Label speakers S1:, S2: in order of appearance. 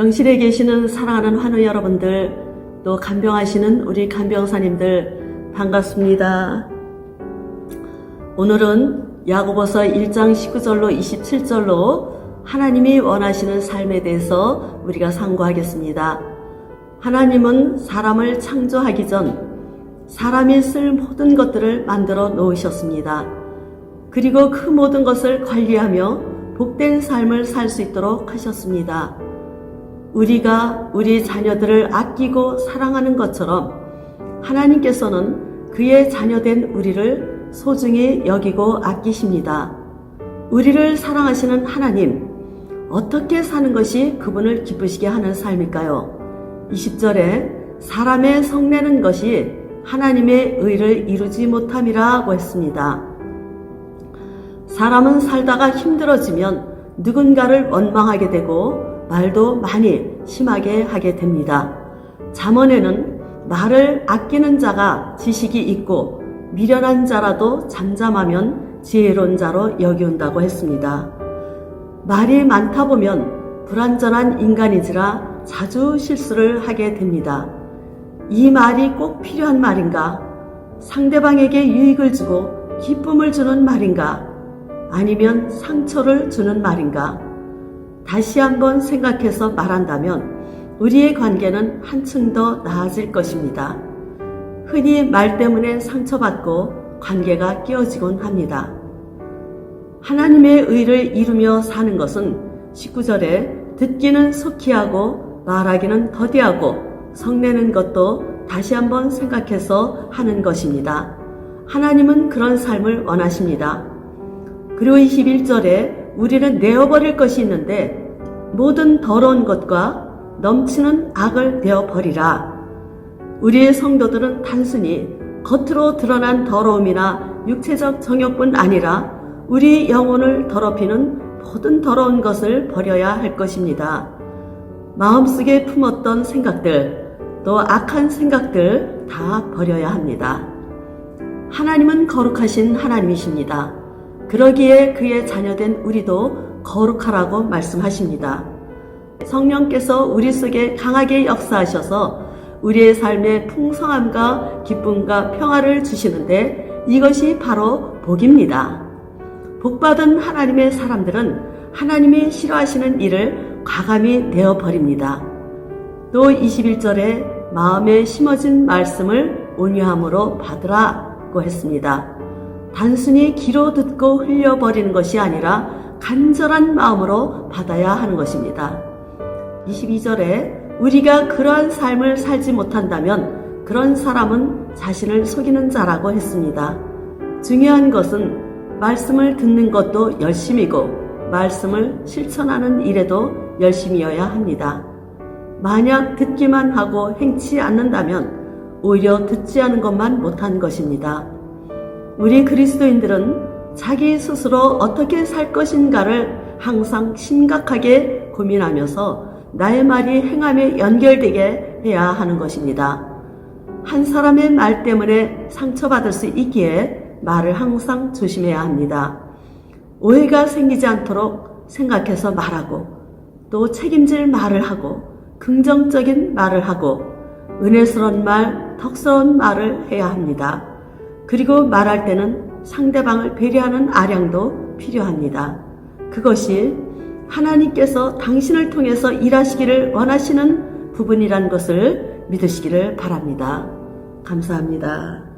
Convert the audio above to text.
S1: 병실에 계시는 사랑하는 환우 여러분들, 또 간병하시는 우리 간병사님들 반갑습니다. 오늘은 야고보서 1장 19절로 27절로 하나님이 원하시는 삶에 대해서 우리가 상고하겠습니다. 하나님은 사람을 창조하기 전 사람이 쓸 모든 것들을 만들어 놓으셨습니다. 그리고 그 모든 것을 관리하며 복된 삶을 살 수 있도록 하셨습니다. 우리가 우리 자녀들을 아끼고 사랑하는 것처럼 하나님께서는 그의 자녀된 우리를 소중히 여기고 아끼십니다. 우리를 사랑하시는 하나님, 어떻게 사는 것이 그분을 기쁘시게 하는 삶일까요? 20절에 사람의 성내는 것이 하나님의 의를 이루지 못함이라고 했습니다. 사람은 살다가 힘들어지면 누군가를 원망하게 되고 말도 많이 심하게 하게 됩니다. 잠언에는 말을 아끼는 자가 지식이 있고 미련한 자라도 잠잠하면 지혜로운 자로 여기운다고 했습니다. 말이 많다 보면 불완전한 인간이지라 자주 실수를 하게 됩니다. 이 말이 꼭 필요한 말인가? 상대방에게 유익을 주고 기쁨을 주는 말인가? 아니면 상처를 주는 말인가? 다시 한번 생각해서 말한다면 우리의 관계는 한층 더 나아질 것입니다. 흔히 말 때문에 상처받고 관계가 깨어지곤 합니다. 하나님의 의를 이루며 사는 것은 19절에 듣기는 속히 하고 말하기는 더디하고 성내는 것도 다시 한번 생각해서 하는 것입니다. 하나님은 그런 삶을 원하십니다. 그리고 21절에 우리는 내어버릴 것이 있는데 모든 더러운 것과 넘치는 악을 내어버리라. 우리의 성도들은 단순히 겉으로 드러난 더러움이나 육체적 정욕뿐 아니라 우리 영혼을 더럽히는 모든 더러운 것을 버려야 할 것입니다. 마음속에 품었던 생각들, 또 악한 생각들 다 버려야 합니다. 하나님은 거룩하신 하나님이십니다. 그러기에 그의 자녀된 우리도 거룩하라고 말씀하십니다. 성령께서 우리 속에 강하게 역사하셔서 우리의 삶에 풍성함과 기쁨과 평화를 주시는데 이것이 바로 복입니다. 복받은 하나님의 사람들은 하나님이 싫어하시는 일을 과감히 내어버립니다. 또 21절에 마음에 심어진 말씀을 온유함으로 받으라고 했습니다. 단순히 귀로 듣고 흘려버리는 것이 아니라 간절한 마음으로 받아야 하는 것입니다. 22절에 우리가 그러한 삶을 살지 못한다면 그런 사람은 자신을 속이는 자라고 했습니다. 중요한 것은 말씀을 듣는 것도 열심이고 말씀을 실천하는 일에도 열심이어야 합니다. 만약 듣기만 하고 행치 않는다면 오히려 듣지 않은 것만 못한 것입니다. 우리 그리스도인들은 자기 스스로 어떻게 살 것인가를 항상 심각하게 고민하면서 나의 말이 행함에 연결되게 해야 하는 것입니다. 한 사람의 말 때문에 상처받을 수 있기에 말을 항상 조심해야 합니다. 오해가 생기지 않도록 생각해서 말하고 또 책임질 말을 하고 긍정적인 말을 하고 은혜스러운 말, 덕스러운 말을 해야 합니다. 그리고 말할 때는 상대방을 배려하는 아량도 필요합니다. 그것이 하나님께서 당신을 통해서 일하시기를 원하시는 부분이란 것을 믿으시기를 바랍니다. 감사합니다.